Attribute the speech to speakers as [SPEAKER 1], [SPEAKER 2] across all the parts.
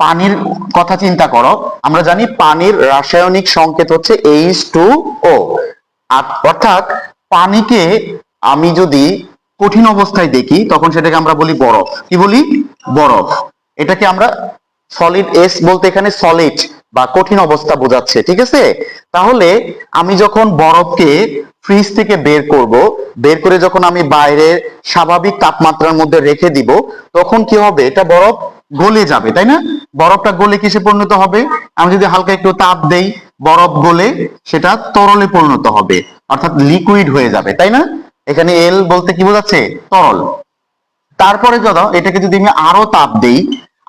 [SPEAKER 1] পানির কথা চিন্তা করো। আমরা জানি পানির রাসায়নিক সংকেত হচ্ছে এইচ টু ও অর্থাৎ পানিকে আমি যদি কঠিন অবস্থায় দেখি, তখন সেটাকে আমরা বলি বরফ। কি বলি? বরফ। এটাকে আমরা সলিড এস বলতে এখানে সলিড বা কঠিন অবস্থা বোঝাচ্ছে, ঠিক আছে? তাহলে আমি যখন বরফকে ফ্রিজ থেকে বের করব, বের করে যখন আমি বাইরের স্বাভাবিক তাপমাত্রার মধ্যে রেখে দিব, তখন কি হবে? এটা বরফ গলে যাবে, তাই না? বরফটা গলে কিসে পরিণত হবে? আমি যদি হালকা একটু তাপ দেই, বরফ গলে সেটা তরলে পরিণত হবে। অর্থাৎ লিকুইড হয়ে যাবে, তাই না? এখানে এল বলতে কি বোঝাচ্ছে? তরল। তারপরে ধরো এটাকে যদি আমি আরও তাপ দেই,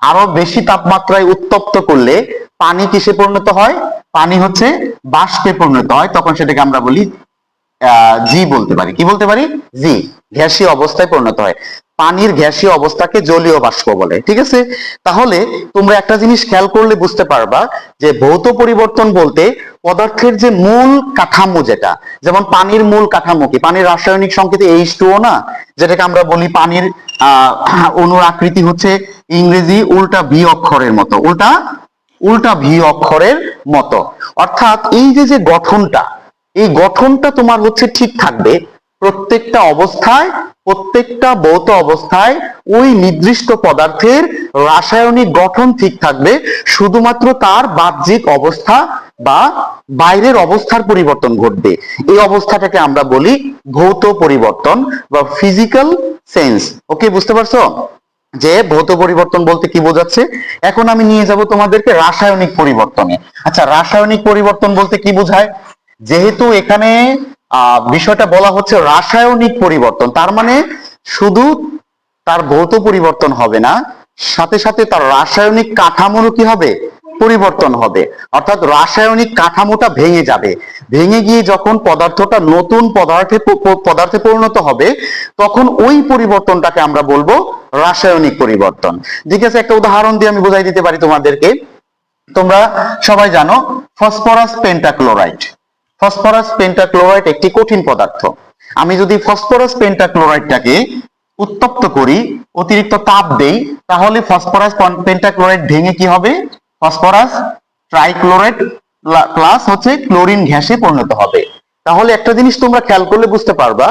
[SPEAKER 1] আরও বেশি তাপমাত্রায় উত্তপ্ত করলে পানি কিসে পরিণত হয়? পানি হচ্ছে বাষ্পে পরিণত হয়, তখন সেটাকে আমরা বলি জি বলতে পারি। কি বলতে পারি? জি গ্যাসীয় অবস্থায় পরিণত হয়। পানির গ্যাসীয় অবস্থাকে জলীয় বাষ্প বলে, ঠিক আছে? তাহলে তোমরা একটা জিনিস খেয়াল করলে বুঝতে পারবা যে ভৌত পরিবর্তন বলতে পদার্থের যে মূল কাঠামো যেটা, যেমন পানির মূল কাঠামো কি? পানির রাসায়নিক সংকেত এইচ টু না? যেটাকে আমরা বলি পানির অনুর আকৃতি হচ্ছে ইংরেজি উল্টা ভি অক্ষরের মতো, উল্টা উল্টা ভি অক্ষরের মতো। অর্থাৎ এই যে যে গঠনটা এই গঠনটা তোমার হচ্ছে ঠিক থাকবে। প্রত্যেকটা অবস্থায়, প্রত্যেকটা ভৌত অবস্থায় ওই নির্দিষ্ট পদার্থের রাসায়নিক গঠন ঠিক থাকবে। শুধুমাত্র তার বাহ্যিক অবস্থা বা বাইরের অবস্থার পরিবর্তন ঘটবে। এই অবস্থাটাকে আমরা বলি ভৌত পরিবর্তন বা ফিজিক্যাল সেন্স ওকে বুঝতে পারছ? যে ভৌত পরিবর্তন বলতে কি বোঝাচ্ছে? এখন আমি নিয়ে যাব তোমাদেরকে রাসায়নিক পরিবর্তনে। আচ্ছা রাসায়নিক পরিবর্তন বলতে কি বোঝায়? যেহেতু এখানে বিষয়টা বলা হচ্ছে রাসায়নিক পরিবর্তন, তার মানে শুধু তার ভৌত পরিবর্তন হবে না, সাথে সাথে তার রাসায়নিক কাঠামোরও কি হবে? পরিবর্তন হবে। অর্থাৎ রাসায়নিক কাঠামোটা ভেঙে যাবে। ভেঙে গিয়ে যখন পদার্থটা নতুন পদার্থে পদার্থে পরিণত হবে, তখন ওই পরিবর্তনটাকে আমরা বলব রাসায়নিক পরিবর্তন। ঠিক আছে, একটা উদাহরণ দিয়ে আমি বোঝাই দিতে পারি তোমাদেরকে। তোমরা সবাই জানো, ফসফরাস পেন্টাক্লোরাইড। ফসফরাস পেন্টাক্লোরাইড একটি কঠিন পদার্থ। আমি যদি ফসফরাস পেন্টাক্লোরাইডটাকে উত্তপ্ত করি, অতিরিক্ত তাপ দেই, তাহলে ফসফরাস পেন্টাক্লোরাইড ভেঙে কি হবে? ফসফরাস ট্রাইক্লোরাইড প্লাস হচ্ছে ক্লোরিন ঘ্যাসে পরিণত হবে। তাহলে একটা জিনিস তোমরা খেয়াল করলে বুঝতে পারবা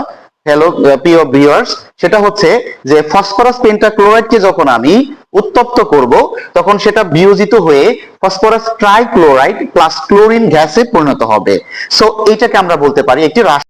[SPEAKER 1] হ্যালো প্রিয় ভিউয়ার্স সেটা হচ্ছে যে ফসফরাস পেন্টাক্লোরাইডকে যখন আমি উত্তপ্ত করব, তখন সেটা বিয়োজিত হয়ে ফসফরাস ট্রাইক্লোরাইড প্লাস ক্লোরিন গ্যাসে পরিণত হবে। সো এটাকে আমরা বলতে পারি একটি